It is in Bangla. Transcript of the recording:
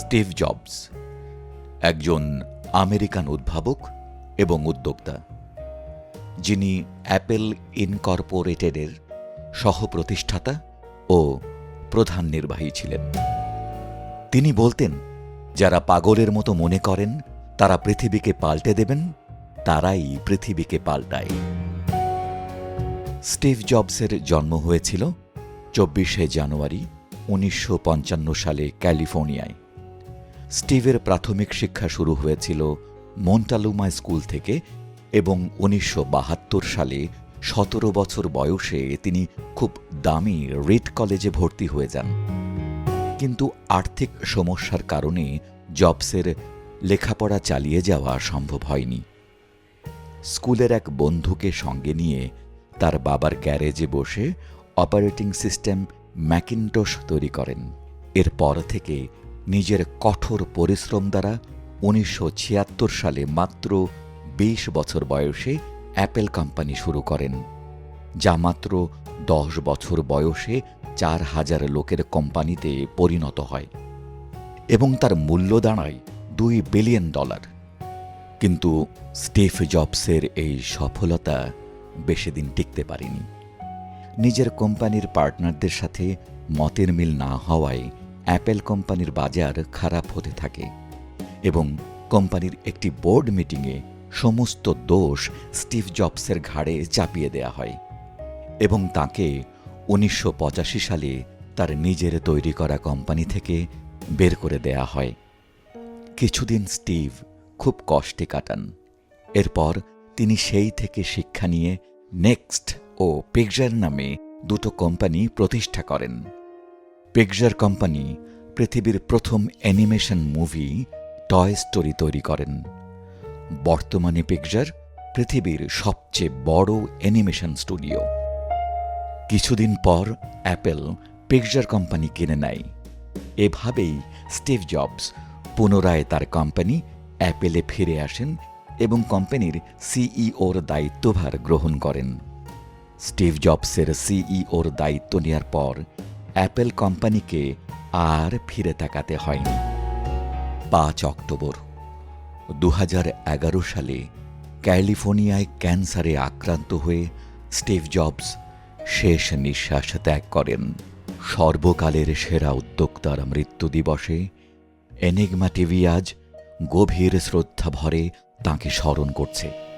স্টিভ জবস, একজন আমেরিকান উদ্ভাবক এবং উদ্যোক্তা, যিনি অ্যাপেল ইনকর্পোরেটেডের সহপ্রতিষ্ঠাতা ও প্রধান নির্বাহী ছিলেন। তিনি বলতেন, যারা পাগলের মতো মনে করেন, তারা পৃথিবীকে পাল্টে দেবেন, তারাই পৃথিবীকে পাল্টায়। স্টিভ জবসের জন্ম হয়েছিল চব্বিশে জানুয়ারি উনিশশো পঞ্চান্ন সালে ক্যালিফোর্নিয়ায়। স্টিভের প্রাথমিক শিক্ষা শুরু হয়েছিল মন্টালুমা স্কুল থেকে এবং উনিশশো বাহাত্তর সালে সতেরো বছর বয়সে তিনি খুব দামি রিড কলেজে ভর্তি হয়ে যান। কিন্তু আর্থিক সমস্যার কারণে জবসের লেখাপড়া চালিয়ে যাওয়া সম্ভব হয়নি। স্কুলের এক বন্ধুকে সঙ্গে নিয়ে তার বাবার গ্যারেজে বসে অপারেটিং সিস্টেম ম্যাকিনটোশ তৈরি করেন। এরপর থেকে নিজের কঠোর পরিশ্রম দ্বারা উনিশশো ছিয়াত্তর সালে মাত্র বিশ বছর বয়সে অ্যাপেল কোম্পানি শুরু করেন, যা মাত্র দশ বছর বয়সে চার হাজার লোকের কোম্পানিতে পরিণত হয় এবং তার মূল্য দাঁড়ায় দুই বিলিয়ন ডলার। কিন্তু স্টিভ জবসের এই সফলতা বেশি দিন টিকতে পারেনি। নিজের কোম্পানির পার্টনারদের সাথে মতের মিল না হওয়ায় অ্যাপেল কোম্পানির বাজার খারাপ হতে থাকে এবং কোম্পানির একটি বোর্ড মিটিংয়ে সমস্ত দোষ স্টিভ জবসের ঘাড়ে চাপিয়ে দেয়া হয় এবং তাকে উনিশশো পঁচাশি সালে তার নিজের তৈরি করা কোম্পানি থেকে বের করে দেয়া হয়। কিছুদিন স্টিভ খুব কষ্টে কাটান। এরপর তিনি সেই থেকে শিক্ষা নিয়ে নেক্সট ও পিকজার নামে দুটো কোম্পানি প্রতিষ্ঠা করেন। পিকজার কোম্পানি পৃথিবীর প্রথম অ্যানিমেশন মুভি টয় স্টোরি তৈরি করেন। বর্তমানে পিকজার পৃথিবীর সবচেয়ে বড় অ্যানিমেশন স্টুডিও। কিছুদিন পর অ্যাপেল পিকজার কোম্পানি কিনে নেয়। এভাবেই স্টিভ জবস পুনরায় তার কোম্পানি অ্যাপেলে ফিরে আসেন এবং কোম্পানির সিইওর দায়িত্বভার গ্রহণ করেন। স্টিভ জবসের সিইওর দায়িত্ব নেয়ার পর অ্যাপেল কোম্পানিকে আর ফিরে তাকাতে হয়নি। পাঁচ অক্টোবর দু হাজার এগারো সালে ক্যালিফোর্নিয়ায় ক্যান্সারে আক্রান্ত হয়ে স্টিভ জবস শেষ নিঃশ্বাস ত্যাগ করেন। সর্বকালের সেরা উদ্যোক্তার মৃত্যু দিবসে এনিগমা টিভি আজ গভীর শ্রদ্ধা ভরে তাঁকে স্মরণ করছে।